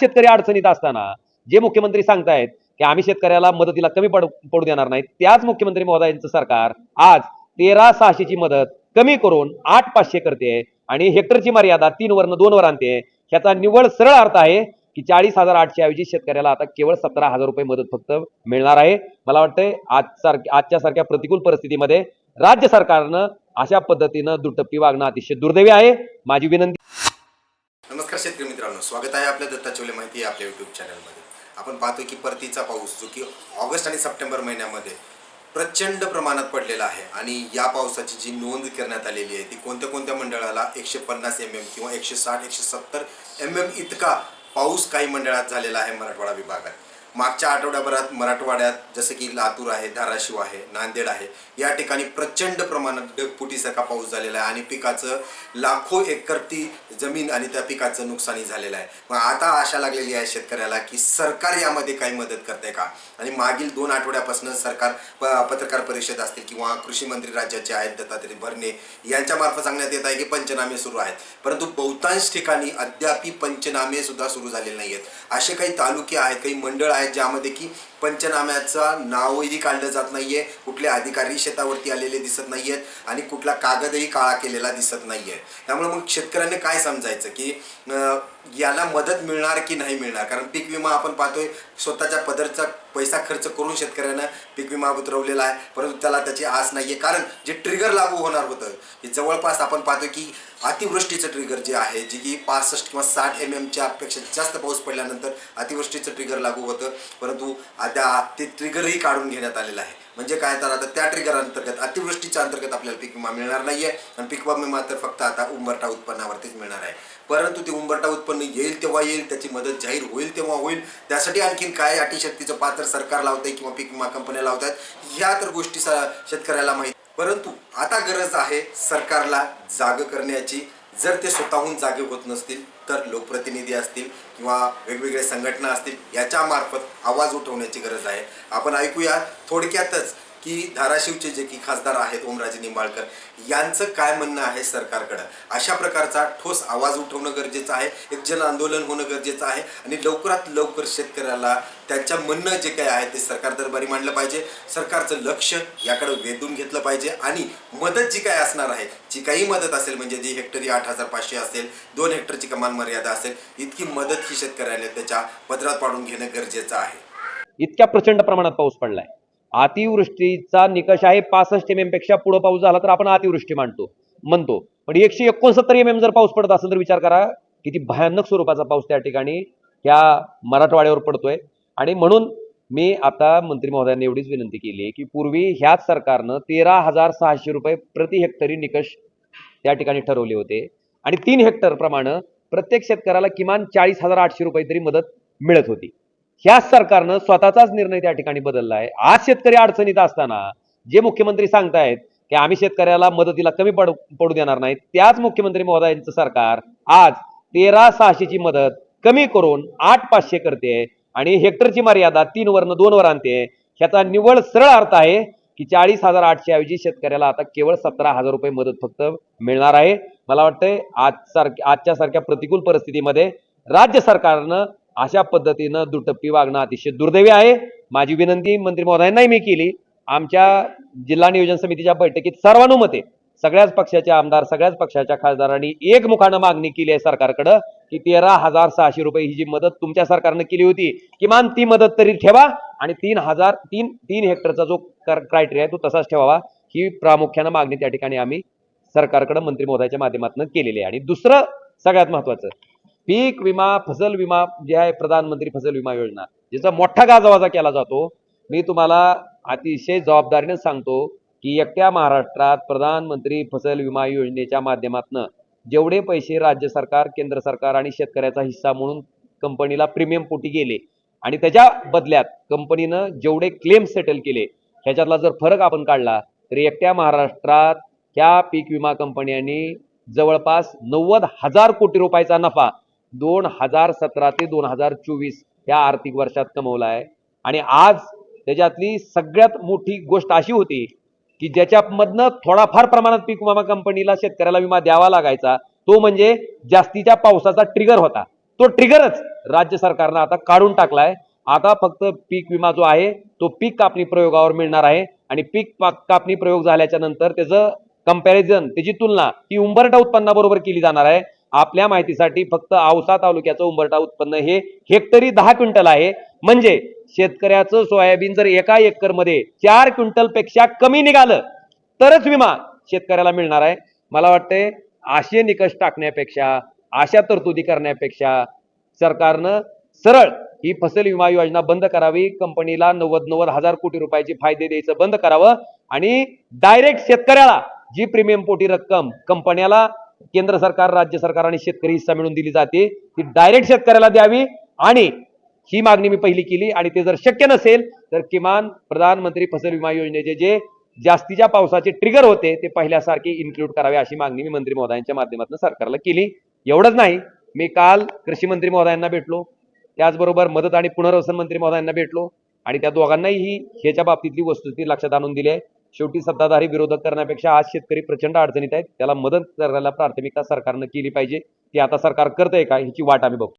शेतकरी अडचणीत असताना जे मुख्यमंत्री सांगतायत की आम्ही शेतकऱ्याला मदतीला कमी पड पडू देणार नाहीत त्याच मुख्यमंत्री महोदयांचं सरकार आज तेरा सहाशेची मदत कमी करून आठ पाचशे करते आणि हेक्टरची मर्यादा तीन वरनं दोन वर आणते. ह्याचा निव्वळ सरळ अर्थ आहे की चाळीस हजार आठशे ऐवजी शेतकऱ्याला आता केवळ सतरा हजार रुपये मदत फक्त मिळणार आहे. मला वाटतंय आज सारख्या आजच्या सारख्या प्रतिकूल परिस्थितीमध्ये राज्य सरकारनं अशा पद्धतीनं दुटप्पी वागणं अतिशय दुर्दैवी आहे. माझी विनंती मित्रांनो स्वागत आहे आपल्या दत्ताचिवले माहिती माहिती आपल्या यूट्यूब चॅनलमध्ये आपण पाहतो की परतीचा पाऊस जो की ऑगस्ट आणि सप्टेंबर महिन्यामध्ये प्रचंड प्रमाणात पडलेला आहे आणि या पावसाची जी नोंद करण्यात आलेली आहे ती कोणत्या कोणत्या मंडळाला एकशे पन्नास एम एम किंवा एकशे साठ एकशे सत्तर एम एम इतका पाऊस काही मंडळात झालेला आहे मराठवाडा विभागात. मागच्या आठवड्याभरात मराठवाड्यात जसं की लातूर आहे धाराशिव आहे नांदेड आहे या ठिकाणी प्रचंड प्रमाणात ढगफुटीसारखा पाऊस झालेला आहे आणि पिकाचं लाखो एकरती जमीन आणि त्या पिकाचं नुकसानी झालेलं आहे. मग आता आशा लागलेली आहे शेतकऱ्याला की सरकार यामध्ये काही मदत करते का? आणि मागील दोन आठवड्यापासून सरकार प- पत्रकार परिषद असतील किंवा कृषी मंत्री राज्याचे आहेत दत्तात्रय भरणे यांच्यामार्फत सांगण्यात येत आहे की पंचनामे सुरू आहेत. परंतु बहुतांश ठिकाणी अद्यापही पंचनामे सुद्धा सुरू झालेले नाही आहेत असे काही तालुके आहेत काही मंडळ आहेत ज्यामध्ये की पंचनाम्याचा नावही काढलं जात नाहीये. कुठले अधिकारी शेतावरती आलेले दिसत नाहीयेत आणि कुठला कागदही काळा केलेला दिसत नाहीये. त्यामुळे मग शेतकऱ्यांनी काय समजायचं की याला मदत मिळणार की नाही मिळणार? कारण पीक विमा आपण पाहतोय स्वतःच्या पदरचा पैसा खर्च करून शेतकऱ्यानं पीक विमा उतरवलेला आहे. परंतु त्याला त्याची आस नाहीये. कारण जे ट्रिगर लागू होणार होतं हे जवळपास आपण पाहतोय की अतिवृष्टीचं ट्रिगर जे आहे जे की पासष्ट किंवा साठ एम एमच्या अपेक्षा जास्त पाऊस पडल्यानंतर अतिवृष्टीचं ट्रिगर लागू होतं. परंतु त्या ते ट्रिगरही काढून घेण्यात आलेलं आहे. म्हणजे काय तर आता त्या ट्रिगर अंतर्गत अतिवृष्टीच्या अंतर्गत आपल्याला पीक विमा मिळणार नाहीये. आणि पीक विमा मात्र फक्त आता उंबरठा उत्पन्नावरतीच मिळणार आहे. परंतु ते उंबरठा उत्पन्न येईल तेव्हा येईल त्याची मदत जाहीर होईल तेव्हा होईल. त्यासाठी आणखीन काय अटीशक्तीचं पात्र सरकार लावतंय किंवा पीक विमा कंपन्या लावतात ह्या तर गोष्टी शेतकऱ्याला माहीत. परंतु आता गरज आहे सरकारला जाग करण्याची. जर ते स्वतःहून जागे होत नसतील तर लोकप्रतिनिधी असतील किंवा वेगवेगळ्या संघटना असतील याच्यामार्फत आवाज उठवण्याची गरज आहे. आपण ऐकूया थोडक्यातच की धाराशिवचे जे की खासदार आहेत ओमराजे निंबाळकर यांचं काय म्हणणं आहे सरकारकडं? अशा प्रकारचा ठोस आवाज उठवणं गरजेचं आहे एक जन आंदोलन होणं गरजेचं आहे आणि लवकरात लवकर शेतकऱ्याला त्यांच्या म्हणणं जे काय आहे ते सरकार दरबारी मांडलं पाहिजे. सरकारचं लक्ष याकडे वेधून घेतलं पाहिजे आणि मदत जी काय असणार आहे जी काही मदत असेल म्हणजे जी हेक्टरी आठ हजार पाचशे असेल दोन हेक्टरची कमान मर्यादा असेल इतकी मदत ही शेतकऱ्याला त्याच्या पदरात पाडून घेणं गरजेचं आहे. इतक्या प्रचंड प्रमाणात पाऊस पडलाय. अतिवृष्टीचा निकष आहे. पासष्ट एम एमपेक्षा पुढे पाऊस झाला तर आपण अतिवृष्टी मानतो म्हणतो. पण एकशे एकोणसत्तर एम एम जर पाऊस पडत असेल तर विचार करा किती भयानक स्वरूपाचा पाऊस त्या ठिकाणी त्या मराठवाड्यावर पडतोय. आणि म्हणून मी आता मंत्री महोदयांनी एवढीच विनंती केली आहे की पूर्वी ह्याच सरकारनं तेरा हजार सहाशे रुपये प्रति हेक्टरी निकष त्या ठिकाणी ठरवले होते. आणि तीन हेक्टर प्रमाणे प्रत्येक शेतकऱ्याला किमान चाळीस हजार आठशे रुपये तरी मदत मिळत होती. ह्याच सरकारनं स्वतःचाच निर्णय त्या ठिकाणी बदलला आहे आज शेतकरी अडचणीत असताना जे मुख्यमंत्री सांगतायत की आम्ही शेतकऱ्याला मदतीला कमी पड पडू देणार नाहीत त्याच मुख्यमंत्री महोदयांचं सरकार आज तेरा सहाशेची मदत कमी करून आठ पाचशे करते आणि हेक्टरची मर्यादा तीन वरनं दोन वर आणते. ह्याचा निव्वळ सरळ अर्थ आहे की चाळीस हजार आठशे ऐवजी शेतकऱ्याला आता केवळ सतरा हजार रुपये मदत फक्त मिळणार आहे. मला वाटतंय आज सारख्या आजच्या सारख्या प्रतिकूल परिस्थितीमध्ये राज्य सरकारनं अशा पद्धतीनं दुटप्पी वागणं अतिशय दुर्दैवी आहे. माझी विनंती मंत्री महोदयांनाही मी केली. आमच्या जिल्हा नियोजन समितीच्या बैठकीत सर्वानुमते सगळ्याच पक्षाचे आमदार सगळ्याच पक्षाच्या खासदारांनी एकमुखानं मागणी केली आहे सरकारकडं की तेरा हजार सहाशे रुपये ही जी मदत तुमच्या सरकारनं केली होती किमान ती मदत तरी ठेवा आणि तीन हजार तीन तीन हेक्टरचा जो क्रायटेरिया आहे तो तसाच ठेवावा. ही प्रामुख्यानं मागणी त्या ठिकाणी आम्ही सरकारकडे मंत्री महोदयाच्या माध्यमातून केलेली आहे. आणि दुसरं सगळ्यात महत्वाचं पीक विमा फसल विमा जे आहे प्रधानमंत्री फसल विमा योजना ज्याचा मोठा गाजावाजा केला जातो. मी तुम्हाला अतिशय जबाबदारीने सांगतो की एकट्या महाराष्ट्रात प्रधानमंत्री फसल विमा योजनेच्या माध्यमातून जेवढे पैसे राज्य सरकार केंद्र सरकार आणि शेतकऱ्याचा हिस्सा म्हणून कंपनीला प्रीमियम पोटी गेले आणि त्याच्या बदल्यात कंपनीनं जेवढे क्लेम सेटल केले ह्याच्यातला जर फरक आपण काढला तर एकट्या महाराष्ट्रात ह्या पीक विमा कंपन्यांनी जवळपास नव्वद हजार कोटी रुपयाचा नफा दोन हजार सतरा ते दोन हजार चोवीस या आर्थिक वर्षात कमवला आहे आणि आज त्याच्यातली सगळ्यात मोठी गोष्ट अशी होती की ज्याच्यामधनं थोडाफार प्रमाणात पीक विमा कंपनीला शेतकऱ्याला विमा द्यावा लागायचा तो म्हणजे जास्तीच्या पावसाचा ट्रिगर होता. तो ट्रिगरच राज्य सरकारनं आता काढून टाकलाय. आता फक्त पीक विमा जो आहे तो पीक कापणी प्रयोगावर मिळणार आहे. आणि पीक कापणी प्रयोग झाल्याच्यानंतर त्याचं कंपॅरिझन त्याची तुलना ही उंबरटा उत्पन्नाबरोबर केली जाणार आहे. आपल्या माहितीसाठी फक्त औसा तालुक्याचं उंबरठा उत्पन्न हे हेक्टरी दहा क्विंटल आहे. म्हणजे शेतकऱ्याचं सोयाबीन जर एका एकरमध्ये चार क्विंटलपेक्षा कमी निघालं तरच विमा शेतकऱ्याला मिळणार आहे. मला वाटतंय असे निकष टाकण्यापेक्षा अशा तरतुदी करण्यापेक्षा सरकारनं सरळ ही फसल विमा योजना बंद करावी कंपनीला नव्वद नव्वद हजार कोटी रुपयाचे फायदे द्यायचं बंद करावं आणि डायरेक्ट शेतकऱ्याला जी प्रीमियम पोटी रक्कम कंपन्याला केंद्र सरकार राज्य सरकार आणि शेतकरी हिस्सा मिळून दिली जाते. ती डायरेक्ट शेतकऱ्याला द्यावी आणि ही मागणी मी पहिली केली आणि ते जर शक्य नसेल तर किमान प्रधानमंत्री फसल विमा योजनेचे जे जास्तीच्या पावसाचे ट्रिगर होते ते पहिल्यासारखे इन्क्लूड करावे अशी मागणी मी मंत्री महोदयांच्या माध्यमातून सरकारला केली. एवढंच नाही मी काल कृषी मंत्री महोदयांना भेटलो त्याचबरोबर मदत आणि पुनर्वसन मंत्री महोदयांना भेटलो आणि त्या दोघांनाही ही ह्याच्या बाबतीतली वस्तुस्थिती लक्षात आणून दिली आहे. शेवटी सत्ताधारी विरोधक करण्यापेक्षा आज शेतकरी प्रचंड अडचणीत आहेत. त्याला मदत करायला प्राथमिकता सरकारनं केली पाहिजे. ती आता सरकार करतंय का ह्याची वाट आम्ही बघतो.